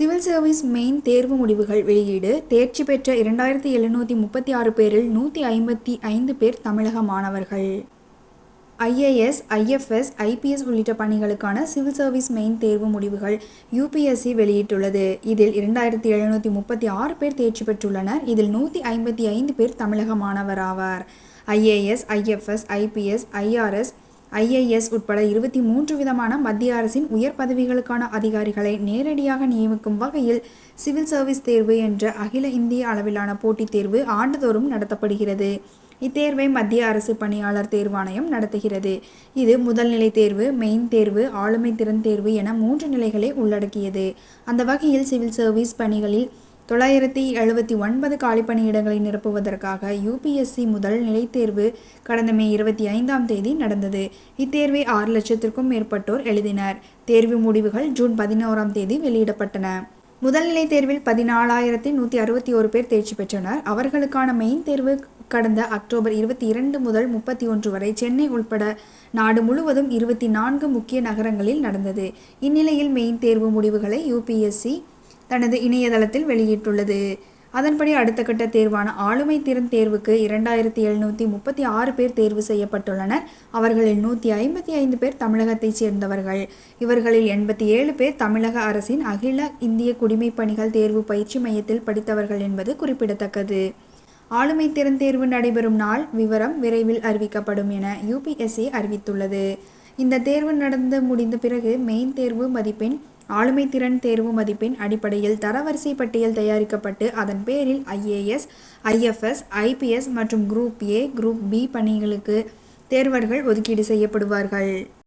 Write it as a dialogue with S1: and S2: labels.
S1: Civil service main தேர்வு முடிவுகள் வெளியீடு. தேர்ச்சி பெற்ற இரண்டாயிரத்தி எழுநூற்றி முப்பத்தி ஆறு பேரில் நூற்றி ஐம்பத்தி ஐந்து பேர் தமிழக மாணவர்கள். ஐஏஎஸ் ஐஎஃப்எஸ் ஐபிஎஸ் உள்ளிட்ட பணிகளுக்கான சிவில் சர்வீஸ் மெயின் தேர்வு முடிவுகள் யூபிஎஸ்சி வெளியிட்டுள்ளது. இதில் இரண்டாயிரத்தி எழுநூற்றி முப்பத்தி ஆறு பேர் தேர்ச்சி பெற்றுள்ளனர். இதில் நூற்றி ஐம்பத்தி ஐந்து பேர் தமிழக மாணவர் ஆவார். IAS IFS IPS IRS IAS உட்பட இருபத்தி மூன்று விதமான மத்திய அரசின் உயர் பதவிகளுக்கான அதிகாரிகளை நேரடியாக நியமிக்கும் வகையில் சிவில் சர்வீஸ் தேர்வு என்ற அகில இந்திய அளவிலான போட்டித் தேர்வு ஆண்டுதோறும் நடத்தப்படுகிறது. இத்தேர்வை மத்திய அரசு பணியாளர் தேர்வாணையம் நடத்துகிறது. இது முதல்நிலை தேர்வு மெயின் தேர்வு ஆளுமை திறன் தேர்வு என மூன்று நிலைகளை உள்ளடக்கியது. அந்த வகையில் சிவில் சர்வீஸ் பணிகளில் தொள்ளாயிரத்தி எழுபத்தி ஒன்பது காலிப்பணியிடங்களை நிரப்புவதற்காக யூபிஎஸ்சி முதல் நிலைத் தேர்வு கடந்த மே இருபத்தி ஐந்தாம் தேதி நடந்தது. இத்தேர்வை ஆறு லட்சத்திற்கும் மேற்பட்டோர் எழுதினர். தேர்வு முடிவுகள் ஜூன் பதினோராம் தேதி வெளியிடப்பட்டன. முதல்நிலை தேர்வில் பதினாலாயிரத்தி நூற்றி அறுபத்தி ஒரு பேர் தேர்ச்சி பெற்றனர். அவர்களுக்கான மெயின் தேர்வு கடந்த அக்டோபர் இருபத்தி இரண்டு முதல் முப்பத்தி ஒன்று வரை சென்னை உள்பட நாடு முழுவதும் இருபத்தி நான்கு முக்கிய நகரங்களில் நடந்தது. இந்நிலையில் மெயின் தேர்வு முடிவுகளை யூபிஎஸ்சி தனது இணையதளத்தில் வெளியிட்டுள்ளது. அதன்படி அடுத்த கட்ட தேர்வான ஆளுமை திறன் தேர்வுக்கு இரண்டாயிரத்தி எழுநூற்றி முப்பத்தி ஆறு பேர் தேர்வு செய்யப்பட்டுள்ளனர். அவர்களில் நூற்றி ஐம்பத்தி ஐந்து பேர் தமிழகத்தைச் சேர்ந்தவர்கள். இவர்களில் எண்பத்தி ஏழு பேர் தமிழக அரசின் அகில இந்திய குடிமைப் பணிகள் தேர்வு பயிற்சி மையத்தில் படித்தவர்கள் என்பது குறிப்பிடத்தக்கது. ஆளுமை திறன் தேர்வு நடைபெறும் நாள் விவரம் விரைவில் அறிவிக்கப்படும் என யூபிஎஸ்சி அறிவித்துள்ளது. இந்த தேர்வு நடந்து முடிந்த பிறகு மெயின் தேர்வு மதிப்பெண் ஆளுமை திறன் தேர்வு மதிப்பெண் அடிப்படையில் தரவரிசை பட்டியல் தயாரிக்கப்பட்டு அதன் பேரில் ஐஏஎஸ் ஐஎஃப்எஸ் ஐபிஎஸ் மற்றும் குரூப் ஏ குரூப் பி பணிகளுக்கு தேர்வர்கள் ஒதுக்கீடு செய்யப்படுவார்கள்.